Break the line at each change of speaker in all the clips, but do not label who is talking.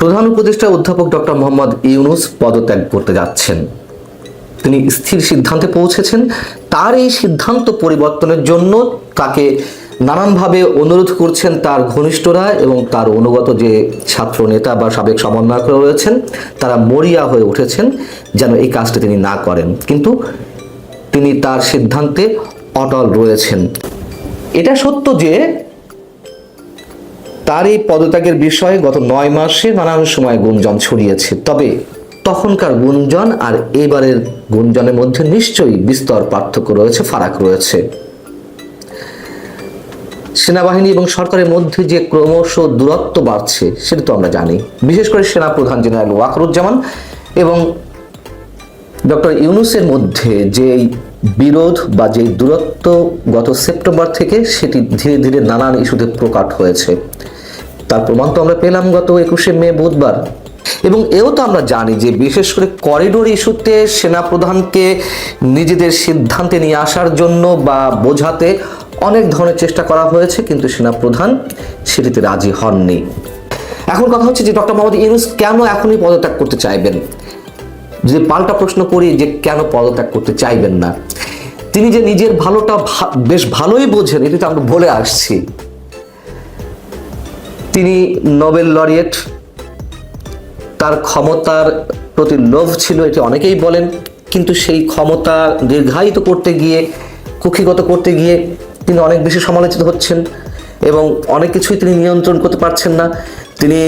প্রধান উপদেষ্টা অধ্যাপক ডক্টর মোহাম্মদ ইউনুস পদত্যাগ করতে যাচ্ছেন। তিনি স্থির সিদ্ধান্তে পৌঁছেছেন। তার এই সিদ্ধান্ত পরিবর্তনের জন্য তাকে নানানভাবে অনুরোধ করছেন তার ঘনিষ্ঠরা এবং তার অনুগত যে ছাত্র নেতা বা সাবেক সমন্বয়ক রয়েছেন, তারা মরিয়া হয়ে উঠেছেন যেন এই কাজটি তিনি না করেন। কিন্তু তিনি তার সিদ্ধান্তে অটল রয়েছেন। এটা সত্য যে তার এই পদত্যাগের বিষয়ে গত নয় মাসে নানান সময় গুঞ্জন ছড়িয়েছে। তবে তখনকার গুঞ্জন আর এবারের গুঞ্জনের মধ্যে নিশ্চয়ই বিস্তর পার্থক্য রয়েছে, ফারাক রয়েছে। সেনাবাহিনী এবং সরকারের মধ্যে যে ক্রমশ দূরত্ব বাড়ছে, সেটা তো আমরা জানি। বিশেষ করে সেনা প্রধান জেনারেল ওয়াকরুজ্জামান এবং ডক্টর ইউনুসের মধ্যে যে বিরোধ বা যে দূরত্ব গত সেপ্টেম্বর থেকে, সেটি ধীরে ধীরে নানান ইস্যুতে প্রকাট হয়েছে। তার প্রমাণ তো আমরা পেলাম গত একুশে মে বুধবার। এবং এও তো আমরা জানি যে বিশেষ করে করিডোর ইস্যুতে সেনাপ্রধানকে নিজেদের সিদ্ধান্তে নিয়ে আসার জন্য বা বোঝাতে অনেক ধরনের চেষ্টা করা হয়েছে, কিন্তু সেনাপ্রধান সেটিতে রাজি হননি। এখন কথা হচ্ছে যে ডক্টর মোহাম্মদ ইউনুস কেন এখনই পদত্যাগ করতে চাইবেন? যে পাল্টা প্রশ্ন করি যে কেন পদত্যাগ করতে চাইবেন না? তিনি যে নিজের ভালোটা বেশ ভালোই বোঝেন, এটি তো আমরা বলে আসছি। তিনি নোবেল লরিয়েট। তার ক্ষমতার প্রতি লোভ ছিল, এটি অনেকেই বলেন। কিন্তু সেই ক্ষমতা দীর্ঘায়িত করতে গিয়ে, কুক্ষিগত করতে গিয়ে তিনি অনেক বেশি সমালোচিত হচ্ছেন এবং অনেক কিছুই তিনি নিয়ন্ত্রণ করতে পারছেন না। তিনি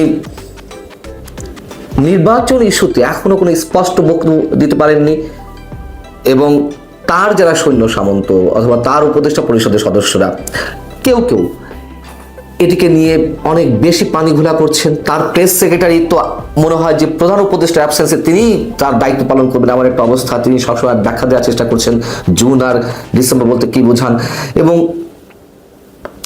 নির্বাচন ইস্যুতে এখনও কোনো স্পষ্ট বক্তব্য দিতে পারেননি এবং তার যারা সৈন্য সামন্ত অথবা তার উপদেষ্টা পরিষদের সদস্যরা, কেউ কেউ এটিকে নিয়ে অনেক বেশি পানি ঘোলা করছেন। তার প্রেস সেক্রেটারি তো মনে হয় যে প্রধান উপদেষ্টা অ্যাবসেন্সে তিনি তার দায়িত্ব পালন করবেন আমার একটা অবস্থা। তিনি সবসময় ব্যাখ্যা দেওয়ার চেষ্টা করছেন জুন আর ডিসেম্বর বলতে কি বোঝান। এবং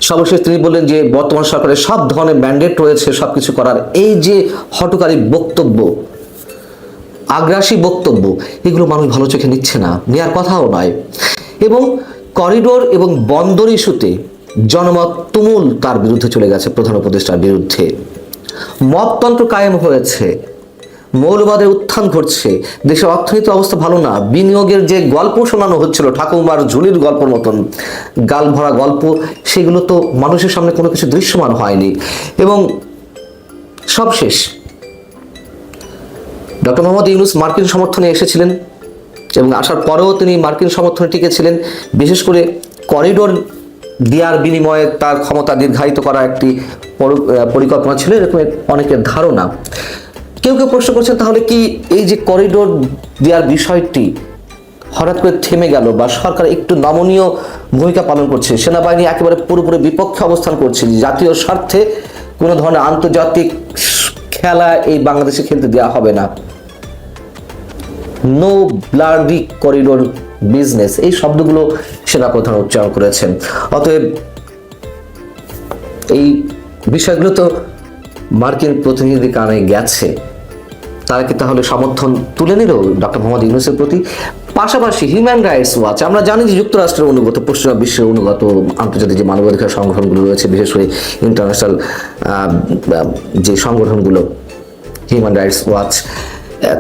সর্বশেষ তিনি বললেন যে বর্তমান সরকারের সব ধরনের ম্যান্ডেট রয়েছে, সবকিছু করার। এই যে হটকারী বক্তব্য, আগ্রাসী বক্তব্য, এগুলো মানুষ ভালো চোখে নিচ্ছে না। নেওয়ার কথাও নয়। এবং করিডোর এবং বন্দর ইস্যুতে জনমত তুমুল তার বিরুদ্ধে চলে গেছে প্রধান উপদেষ্টার বিরুদ্ধে। মততন্ত্র কায়েম হয়েছে। মৌলবাদের উত্থান ঘটছে। দেশের অর্থনৈতিক অবস্থা ভালো না। বিনিয়োগের যে গল্প শোনানো হচ্ছিল ঠাকুমার ঝুলির গল্প মতন গাল ভরা গল্প, সেগুলো তো মানুষের সামনে কোনো কিছু দৃশ্যমান হয়নি। এবং সবশেষ, ডক্টর মোহাম্মদ ইউনুস মার্কিন সমর্থনে এসেছিলেন এবং আসার পরেও তিনি মার্কিন সমর্থনে টিকেছিলেন বিশেষ করে করিডোর দেওয়ার বিনিময়ে তার ক্ষমতা দীর্ঘায়িত করা একটি পরিকল্পনা ছিল, এরকম অনেকের ধারণা। কেউ কেউ প্রশ্ন করছেন, তাহলে কি এই যে করিডোর দেওয়ার বিষয়টি হঠাৎ করে থেমে গেল বা সরকার একটু নমনীয় ভূমিকা পালন করছে? সেনাবাহিনী একেবারে পুরোপুরি বিপক্ষে অবস্থান করছে। জাতীয় স্বার্থে কোনো ধরনের আন্তর্জাতিক খেলা এই বাংলাদেশে খেলতে দেওয়া হবে না। নো ব্লাডি করিডোর বিজনেস এই শব্দগুলো সেনাপ্রধান উচ্চারণ করেছেন। অতএব এই বিষয়গুলো তো মার্কিন প্রতিনিধি কানে গেছে। তারা কি তাহলে সমর্থন তুলে নিল ডক্টর মোহাম্মদ ইউনুসের প্রতি। পাশাপাশি হিউম্যান রাইটস ওয়াচ আমরা জানি যে যুক্তরাষ্ট্রের অনুগত, পশ্চিমা বিশ্বের অনুগত আন্তর্জাতিক যে মানবাধিকার সংগঠনগুলো রয়েছে, বিশেষ করে ইন্টারন্যাশনাল যে সংগঠনগুলো হিউম্যান রাইটস ওয়াচ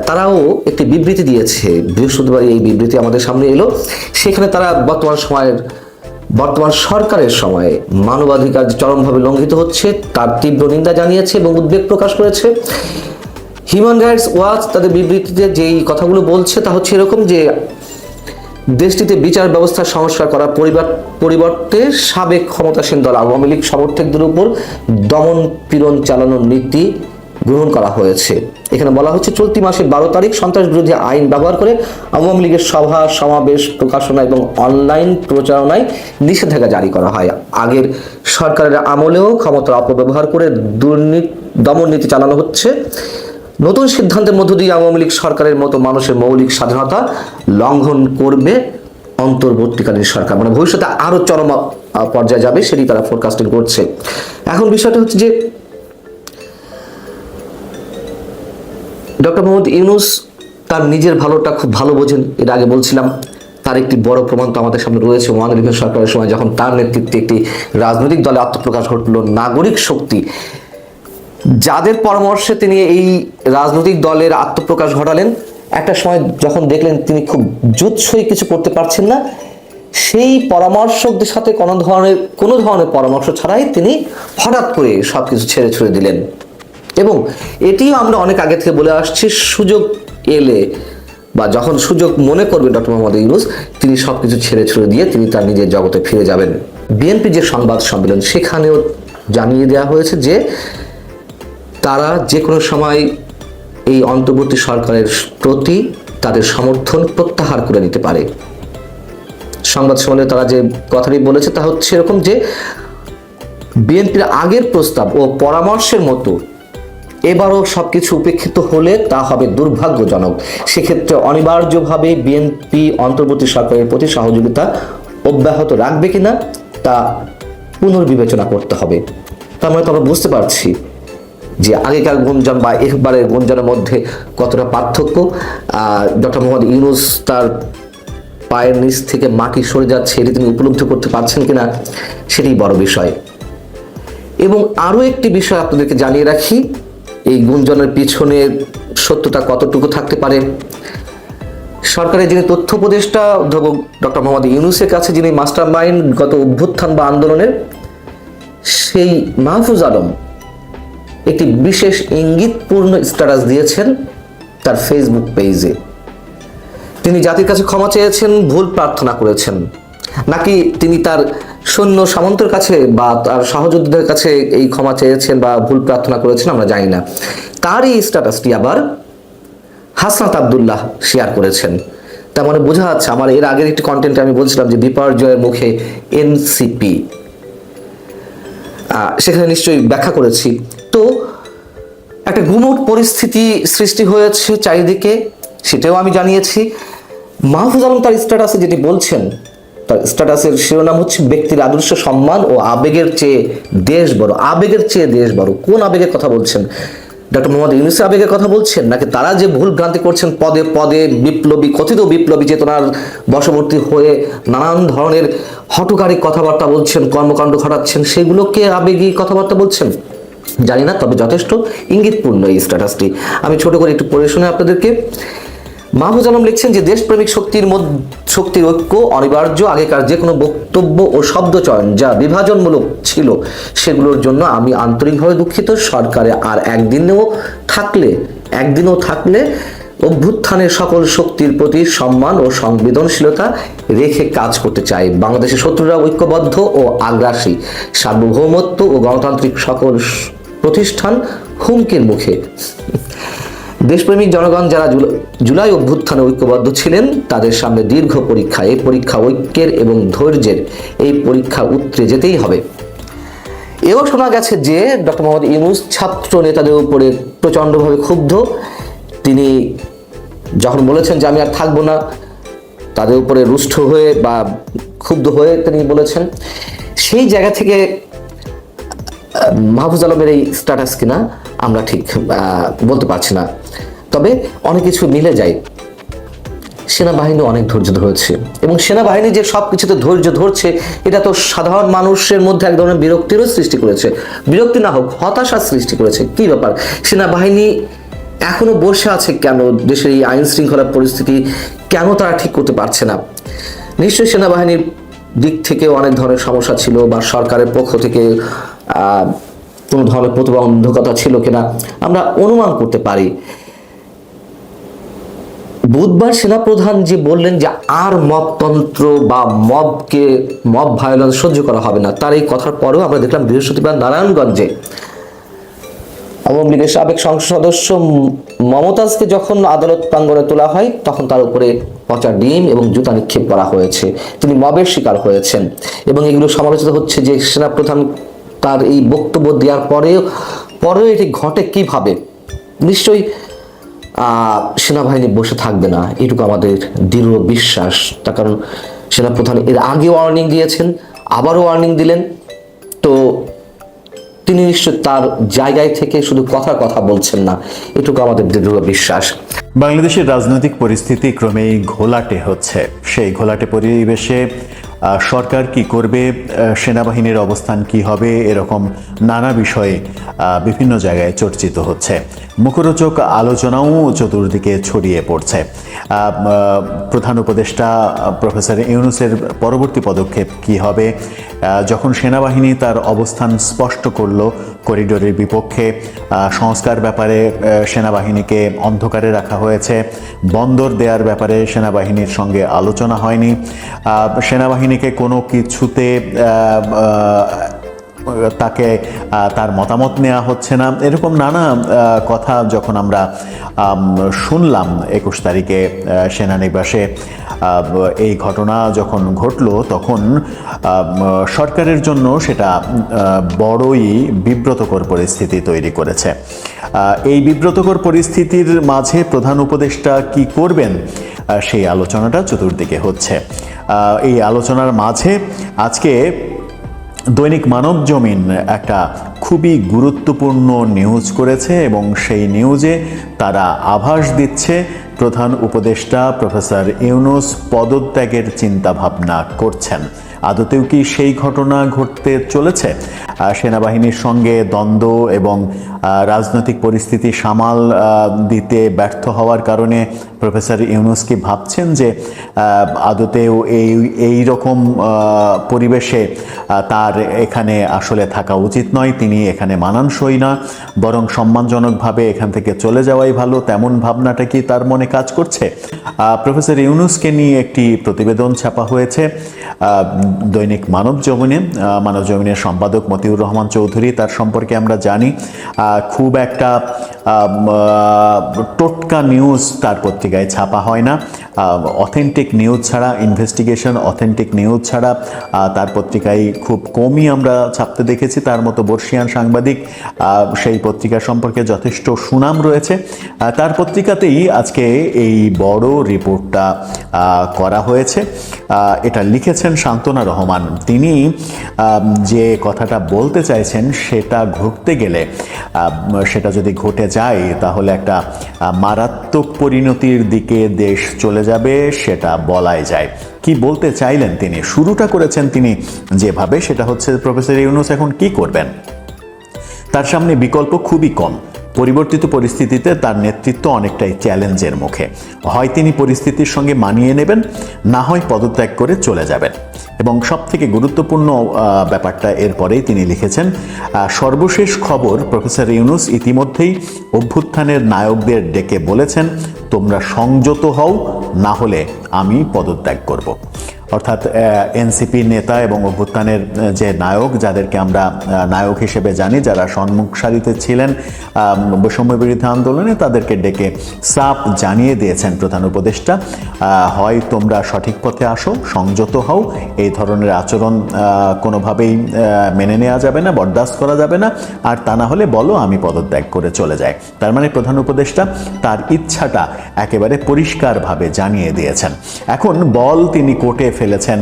তারাও একটি বিবৃতি দিয়েছে। বৃহস্পতিবার এই বিবৃতি আমাদের সামনে এলো। সেখানে তারা বর্তমান সময়ের বর্তমান সরকারের সময়ে মানবাধিকার চরমভাবে লঙ্ঘিত হচ্ছে, তার তীব্র নিন্দা জানিয়েছে এবং উদ্বেগ প্রকাশ করেছে। হিউম্যান রাইটস ওয়াচ তাদের বিবৃতিতে যেই কথাগুলো বলছে, তা হচ্ছে এরকম যে, দেশটিতে বিচার ব্যবস্থা সংস্কার করার পরিবার পরিবর্তে সাবেক ক্ষমতাসীন দল আওয়ামী লীগ সমর্থকদের উপর দমন পীড়ন চালানোর নীতি গ্রহণ করা হয়েছে। এখানে বলা হচ্ছে, চলতি মাসের বারো তারিখ সন্ত্রাস বিরোধী আইন ব্যবহার করে আওয়ামী লীগের সভা, সমাবেশ, প্রকাশনা এবং অনলাইন প্রচারণায় নিষেধাজ্ঞা জারি করা হয়। আগের সরকারের আমলেও ক্ষমতার অপব্যবহার করে দুর্নীতি, দমন নীতি চালানো হচ্ছে। নতুন সিদ্ধান্তের মধ্য দিয়ে আওয়ামী লীগ সরকারের মতো মানুষের মৌলিক স্বাধীনতা লঙ্ঘন করবে অন্তর্বর্তীকালীন সরকার। মানে ভবিষ্যতে আরও চরম পর্যায়ে যাবে, সেটি তারা ফোরকাস্টিং করছে। এখন বিষয়টা হচ্ছে যে ডক্টর মোহাম্মদ ইউনুস তার নিজের ভালোটা খুব ভালো বোঝেন। এর আগে বলছিলাম, তার একটি বড় প্রমাণ তো আমাদের সামনে রয়েছে। ওয়ান ইলেভেন সরকারের সময় যখন তার নেতৃত্বে একটি রাজনৈতিক দলে আত্মপ্রকাশ ঘটলো, নাগরিক শক্তি। যাদের পরামর্শে তিনি এই রাজনৈতিক দলের আত্মপ্রকাশ ঘটালেন, একটা সময় যখন দেখলেন তিনি খুব জুৎসই কিছু করতে পারছেন না, সেই পরামর্শকদের সাথে কোনো ধরনের কোনো ধরনের পরামর্শ ছাড়াই তিনি হঠাৎ করে সব কিছু ছেড়ে ছুড়ে দিলেন। এবং এটিও আমরা অনেক আগে থেকে বলে আসছি, সুযোগ এলে বা যখন সুযোগ মনে করবে ডক্টর মোহাম্মদ ইউনুস, তিনি সব কিছু ছেড়ে ছুড়ে দিয়ে তিনি তার নিজের জগতে ফিরে যাবেন। বিএনপি যে সংবাদ সম্মেলন, সেখানেও জানিয়ে দেওয়া হয়েছে যে তারা যে কোনো সময় এই অন্তর্বর্তী সরকারের প্রতি তাদের সমর্থন প্রত্যাহার করে নিতে পারে। সংবাদ সম্মেলনে তারা যে কথাটি বলেছে তা হচ্ছে এরকম যে বিএনপির আগের প্রস্তাব ও পরামর্শের মতো এবারও সবকিছু উপেক্ষিত হলে তা হবে দুর্ভাগ্যজনক। সেক্ষেত্রে অনিবার্যভাবে বিএনপি অন্তর্বর্তী সরকারের প্রতি সহযোগিতা অব্যাহত রাখবে কিনা তা পুনর্বিবেচনা করতে হবে। তার মানে তো আমরা বুঝতে পারছি যে আগেকার গুঞ্জন বা এবারের গুঞ্জনের মধ্যে কতটা পার্থক্য। ডক্টর মোহাম্মদ ইউনুস তার পায়ের নিচ থেকে মাটি সরে যাচ্ছে, এটি তিনি উপলব্ধি করতে পারছেন কিনা সেটাই বড় বিষয়। এবং আরও একটি বিষয় আপনাদেরকে জানিয়ে রাখি এই গুঞ্জনের পিছনে সত্যতা কতটুকু থাকতে পারে? সরকারের যিনি তথ্য উপদেষ্টা অধ্যাপক ডক্টর মোহাম্মদ ইউনুসের কাছে যিনি মাস্টার মাইন্ড গত অভ্যুত্থান বা আন্দোলনের, সেই মাহফুজ আলম একটি বিশেষ ইঙ্গিতপূর্ণ স্ট্যাটাস দিয়েছেন তার ফেসবুক পেজে তিনি জাতির কাছে ক্ষমা চেয়েছেন, ভুল প্রার্থনা করেছেন। নাকি তিনি তার সৈন্য সামন্তের কাছে বা তার সহযোদ্ধাদের কাছে এই ক্ষমা চেয়েছেন বা ভুল প্রার্থনা করেছেন, আমরা জানি না। তার এই স্ট্যাটাসটি আবার হাসনাত আবদুল্লাহ শেয়ার করেছেন। তার মানে বোঝা যাচ্ছে আমার এর আগের একটি কন্টেন্টে আমি বলছিলাম যে বিপর্যয়ের মুখে এনসিপি সেখানে নিশ্চয়ই ব্যাখ্যা করেছি। তো একটা গুমট পরিস্থিতি সৃষ্টি হয়েছে চারিদিকে, সেটাও আমি জানিয়েছি। মাহফুজ আলম তার স্ট্যাটাসে যেটি বলছেন তার স্ট্যাটাসের শিরোনাম হচ্ছে ব্যক্তির আদর্শ সম্মান ও আবেগের চেয়ে দেশ বড়। আবেগের চেয়ে দেশ বড়। কোন আবেগের কথা বলছেন? ডক্টর মোহাম্মদ ইউনুসের আবেগের কথা বলছেন, নাকি তারা যে ভুল ভ্রান্তি করছেন, পদে পদে বিপ্লবী, কথিত বিপ্লবী চেতনার বশবর্তী হয়ে নানান ধরনের হটকারী কথাবার্তা বলছেন, কর্মকাণ্ড ঘটাচ্ছেন সেগুলোকে আবেগী কথাবার্তা বলছেন? জানি না, তবে যথেষ্ট ইঙ্গিতপূর্ণ এই স্ট্যাটাসটি আমি ছোট করে একটু পড়ে শুনে আপনাদেরকে। মাহফুজ আলম লিখছেন যে, দেশপ্রেমিক শক্তির মধ্যে, শক্তির ঐক্য অনিবার্য। আগেকার যে কোনো বক্তব্য ও শব্দ চয়ন যা বিভাজনমূলক ছিল, সেগুলোর জন্য আমি আন্তরিকভাবে দুঃখিত। সরকারে আর একদিনেও থাকলে, একদিনও থাকলে অভ্যুত্থানের সকল শক্তির প্রতি সম্মান ও সংবেদনশীলতা রেখে কাজ করতে চাই। বাংলাদেশের শত্রুরা ঐক্যবদ্ধ ও আগ্রাসী। সার্বভৌমত্ব ও গণতান্ত্রিক সকল প্রতিষ্ঠান হুমকির মুখে। দেশপ্রেমিক জনগণ যারা জুল- জুলাই অভ্যুত্থানে ঐক্যবদ্ধ ছিলেন, তাদের সামনে দীর্ঘ পরীক্ষা। এই পরীক্ষা ঐক্যের এবং ধৈর্যের। এই পরীক্ষা উতরে যেতেই হবে। এও শোনা গেছে যে, ডক্টর মোহাম্মদ ইউনুস ছাত্র নেতাদের উপরে প্রচণ্ডভাবে ক্ষুব্ধ। তিনি যখন বলেছেন যে, আমি আর থাকব না তাদের উপরে রুষ্ট হয়ে বা ক্ষুব্ধ হয়ে তিনি বলেছেন। সেই জায়গা থেকে মাহফুজ আলমের এই স্ট্যাটাস কিনা আমরা ঠিক বলতে পারছি না। তবে অনেক কিছু মিলে যায়। সেনাবাহিনী অনেক ধৈর্য ধরেছে এবং সেনাবাহিনী যে সব কিছুতে ধৈর্য ধরছে, এটা তো সাধারণ মানুষের মধ্যে এক ধরনের বিরক্তিরও সৃষ্টি করেছে। বিরক্তি না হোক, হতাশার সৃষ্টি করেছে। কি ব্যাপার? সেনাবাহিনী এখনও বসে আছে কেন? দেশের এই আইন শৃঙ্খলা পরিস্থিতি কেন তারা ঠিক করতে পারছে না? নিশ্চয়ই সেনাবাহিনীর দিক থেকে অনেক ধরনের সমস্যা ছিল বা সরকারের পক্ষ থেকে কোনো ধরনের প্রতিবন্ধকতা ছিল কিনা, আমরা অনুমান করতে পারি। বুধবার সেনাপ্রধান যে বললেন যে আর মবতন্ত্র বা মবকে মব ভায়োলেন্স সহ্য করা হবে না, তার এই কথার পরেও আমরা দেখলাম বৃহস্পতিবার নারায়ণগঞ্জে আওয়ামী লীগের সাবেক সংসদ সদস্য মমতাজকে যখন আদালত প্রাঙ্গণে তোলা হয়, তখন তার উপরে পচা ডিম এবং জুতা নিক্ষেপ করা হয়েছে। তিনি মবের শিকার হয়েছেন এবং এগুলো সমালোচিত হচ্ছে যে সেনাপ্রধান তার এই বক্তব্য দেওয়ার পরেও পরেও এটি ঘটে কীভাবে? নিশ্চয়ই সেনাবাহিনী বসে থাকবে না, এটুকু আমাদের দৃঢ় বিশ্বাস। তার কারণ, সেনাপ্রধান এর আগে ওয়ার্নিং দিয়েছেন, আবারও ওয়ার্নিং দিলেন। তো তিনি নিশ্চয় তার জায়গায় থেকে শুধু কথার কথা বলছেন না, এটুকু আমাদের দৃঢ় বিশ্বাস।
বাংলাদেশের রাজনৈতিক পরিস্থিতি ক্রমেই ঘোলাটে হচ্ছে। সেই ঘোলাটে পরিবেশে সরকার কি করবে সেনাবাহিনীর অবস্থান কি হবে এরকম নানা বিষয়ে বিভিন্ন জায়গায় চর্চিত হচ্ছে। মুখরোচক আলোচনাও চতুর্দিকে ছড়িয়ে পড়ছে। প্রধান উপদেষ্টা প্রফেসর ইউনুসের পরবর্তী পদক্ষেপ কি হবে? যখন সেনাবাহিনী তার অবস্থান স্পষ্ট করল করিডোরের বিপক্ষে সংস্কার ব্যাপারে সেনাবাহিনীকে অন্ধকারে রাখা হয়েছে। বন্দর দেওয়ার ব্যাপারে সেনাবাহিনীর সঙ্গে আলোচনা হয়নি। সেনাবাহিনীকে কোনো কিছুতে তাকে তার মতামত নেওয়া হচ্ছে না। এরকম নানা কথা যখন আমরা শুনলাম একুশ তারিখে সেনানিবাসে এই ঘটনা যখন ঘটলো, তখন সরকারের জন্য সেটা বড়ই বিব্রতকর পরিস্থিতি তৈরি করেছে। এই বিব্রতকর পরিস্থিতির মাঝে প্রধান উপদেষ্টা কি করবেন? সেই আলোচনাটা চতুর্দিকে হচ্ছে। এই আলোচনার মাঝে আজকে দৈনিক মানব জমিন একটা খুবই গুরুত্বপূর্ণ নিউজ করেছে এবং সেই নিউজে তারা আভাস দিচ্ছে প্রধান উপদেষ্টা প্রফেসর ইউনুস পদত্যাগের চিন্তাভাবনা করছেন। আদতেও কি সেই ঘটনা ঘটতে চলেছে? সেনাবাহিনীর সঙ্গে দ্বন্দ্ব এবং রাজনৈতিক পরিস্থিতি সামাল দিতে ব্যর্থ হওয়ার কারণে প্রফেসর ইউনুস কি ভাবছেন যে আদতেও এই এই রকম পরিবেশে তার এখানে আসলে থাকা উচিত নয়। তিনি এখানে মানানসই না, বরং সম্মানজনকভাবে এখান থেকে চলে যাওয়াই ভালো। তেমন ভাবনাটা কি তার মনে কাজ করছে? প্রফেসর ইউনুসকে নিয়ে একটি প্রতিবেদন ছাপা হয়েছে। দৈনিক মানব জমিনে মানব জমিনের সম্পাদক মতিউর রহমান চৌধুরী, তার সম্পর্কে আমরা জানি খুব একটা টোটকা নিউজ তার পত্রিকায় ছাপা হয় না। অথেন্টিক নিউজ ছাড়া ইনভেস্টিগেশন অথেন্টিক নিউজ ছাড়া তার পত্রিকায় খুব কমই আমরা ছাপতে দেখেছি। তার মতো বর্ষিয়ান সাংবাদিক সেই পত্রিকা সম্পর্কে যথেষ্ট সুনাম রয়েছে। তার পত্রিকাতেই আজকে এই বড় রিপোর্টটা করা হয়েছে। এটা লিখেছেন শান্তনা রহমান। তিনি যে কথাটা বলতে চাইছেন, সেটা ঘটতে গেলে সেটা যদি ঘটে যায়, তাহলে একটা মারাত্মক পরিণতির দিকে দেশ চলে যাবে, সেটা বলাই যায়। কি বলতে চাইলেন তিনি? শুরুটা করেছেন তিনি যেভাবে, সেটা হচ্ছে প্রফেসর ইউনুস এখন কি করবেন? তার সামনে বিকল্প খুবই কম। পরিবর্তিত পরিস্থিতিতে তার নেতৃত্ব অনেকটাই চ্যালেঞ্জের মুখে। হয় তিনি পরিস্থিতির সঙ্গে মানিয়ে নেবেন, না হয় পদত্যাগ করে চলে যাবেন। এবং সব থেকে গুরুত্বপূর্ণ ব্যাপারটা এরপরেই তিনি লিখেছেন সর্বশেষ খবর প্রফেসর ইউনুস ইতিমধ্যেই অভ্যুত্থানের নায়কদের ডেকে বলেছেন, তোমরা সংযত হও, না হলে আমি পদত্যাগ করব। অর্থাৎ এনসিপি নেতা এবং অভ্যুত্থানের যে নায়ক, যাদেরকে আমরা নায়ক হিসেবে জানি, যারা সম্মুখ সারিতে ছিলেন বৈষম্য বিরোধী আন্দোলনে তাদেরকে ডেকে সাপ জানিয়ে দিয়েছেন প্রধান উপদেষ্টা। হয় তোমরা সঠিক পথে আসো, সংযত হও, এই ধরনের আচরণ কোনোভাবেই মেনে নেওয়া যাবে না, বরদাস্ত করা যাবে না, আর তা না হলে বলো, আমি পদত্যাগ করে চলে যাই। তার মানে প্রধান উপদেষ্টা তার ইচ্ছাটা একেবারে পরিষ্কারভাবে জানিয়ে দিয়েছেন। এখন বল তিনি কোর্টে ফেলেছেন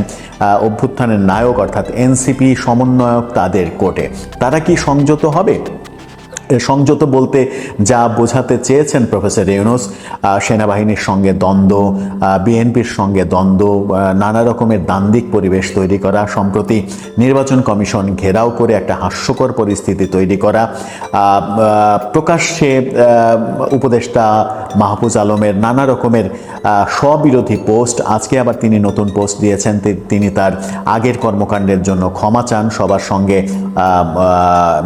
অভ্যুত্থানের নায়ক অর্থাৎ এনসিপি সমন্বয়ক তাদের কোর্টে। তারা কি সংযত হবে? সংযত বলতে যা বোঝাতে চেয়েছেন প্রফেসর ইউনুস সেনাবাহিনীর সঙ্গে দ্বন্দ্ব বিএনপির সঙ্গে দ্বন্দ্ব নানা রকমের দান্দিক পরিবেশ তৈরি করা, সম্প্রতি নির্বাচন কমিশন ঘেরাও করে একটা হাস্যকর পরিস্থিতি তৈরি করা প্রকাশ্যে উপদেষ্টা মাহফুজ আলমের নানা রকমের স্ববিরোধী পোস্ট, আজকে আবার তিনি নতুন পোস্ট দিয়েছেন তিনি তার আগের কর্মকাণ্ডের জন্য ক্ষমা চান, সবার সঙ্গে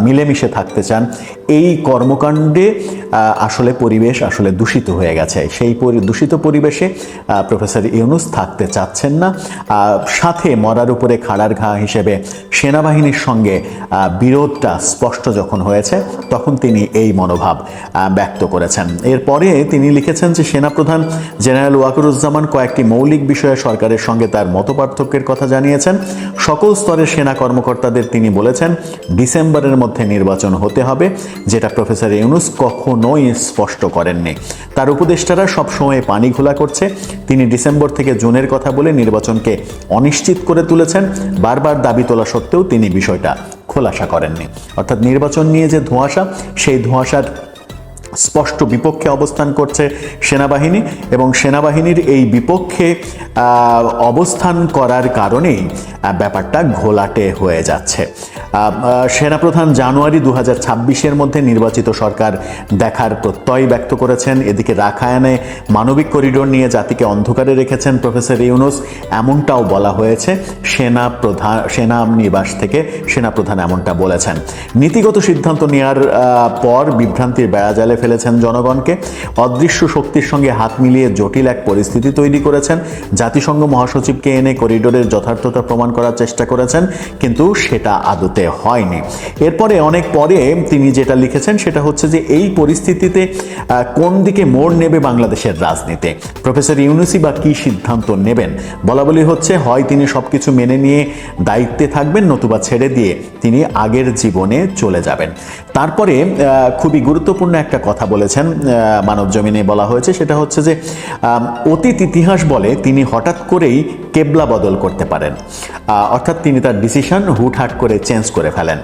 মিলেমিশে থাকতে চান। এই কর্মকাণ্ডে আসলে পরিবেশ আসলে দূষিত হয়ে গেছে। সেই দূষিত পরিবেশে প্রফেসর ইউনুস থাকতে চাচ্ছেন না। সাথে মরার উপরে খাড়ার ঘা হিসেবে সেনাবাহিনীর সঙ্গে বিরোধটা স্পষ্ট যখন হয়েছে, তখন তিনি এই মনোভাব ব্যক্ত করেছেন। এরপরে তিনি লিখেছেন যে, সেনাপ্রধান জেনারেল ওয়াকরুজ্জামান কয়েকটি মৌলিক বিষয়ে সরকারের সঙ্গে তার মতপার্থক্যের কথা জানিয়েছেন। সকল স্তরের সেনা কর্মকর্তাদের তিনি বলেছেন, ডিসেম্বরের মধ্যে নির্বাচন হতে হবে। যেটা প্রফেসর ইউনুস কখনোই স্পষ্ট করেননি। তার উপদেষ্টারা সবসময় পানি ঘোলা করছে। তিনি ডিসেম্বর থেকে জুনের কথা বলে নির্বাচনকে অনিশ্চিত করে তুলেছেন। বারবার দাবি তোলা সত্ত্বেও তিনি বিষয়টা খোলাসা করেননি। অর্থাৎ নির্বাচন নিয়ে যে ধোঁয়াশা, সেই ধোঁয়াশার স্পষ্ট বিপক্ষে অবস্থান করছে সেনাবাহিনী এবং সেনাবাহিনীর এই বিপক্ষে অবস্থান করার কারণেই ব্যাপারটা ঘোলাটে হয়ে যাচ্ছে। সেনাপ্রধান জানুয়ারি দু হাজার মধ্যে নির্বাচিত সরকার দেখার প্রত্যয় ব্যক্ত করেছেন। এদিকে রাখায়নে মানবিক করিডোর নিয়ে জাতিকে অন্ধকারে রেখেছেন প্রফেসর ইউনুস। এমনটাও বলা হয়েছে, সেনা প্রধান, সেনা নিবাস থেকে সেনাপ্রধান এমনটা বলেছেন। নীতিগত সিদ্ধান্ত নেওয়ার পর বিভ্রান্তির বেড়াজালে ফেলেছেন জনগণকে। অদৃশ্য শক্তির সঙ্গে হাত মিলিয়ে জটিল এক পরিস্থিতি তৈরি করেছেন। জাতিসংঘ মহাসচিবকে এনে করিডোরের যথার্থতা প্রমাণ করার চেষ্টা করেছেন, কিন্তু সেটা আদতে হয়নি। এরপরে অনেক পরে তিনি যেটা লিখেছেন সেটা হচ্ছে যে এই পরিস্থিতিতে কোন দিকে মোড় নেবে বাংলাদেশের রাজনীতি? প্রফেসর ইউনুসি বা কি সিদ্ধান্ত নেবেন? বলা বলি হচ্ছে, হয় তিনি সবকিছু মেনে নিয়ে দায়িত্বে থাকবেন নতুবা ছেড়ে দিয়ে তিনি আগের জীবনে চলে যাবেন। তারপরে খুবই গুরুত্বপূর্ণ একটা কথা বলেছেন মানব জমিনে বলা হয়েছে, সেটা হচ্ছে যে অতীত ইতিহাস বলে তিনি হঠাৎ করেই কেবলা বদল করতে পারেন। অর্থাৎ তিনি তার ডিসিশন হুটহাট করে চেঞ্জ করে ফেলেন।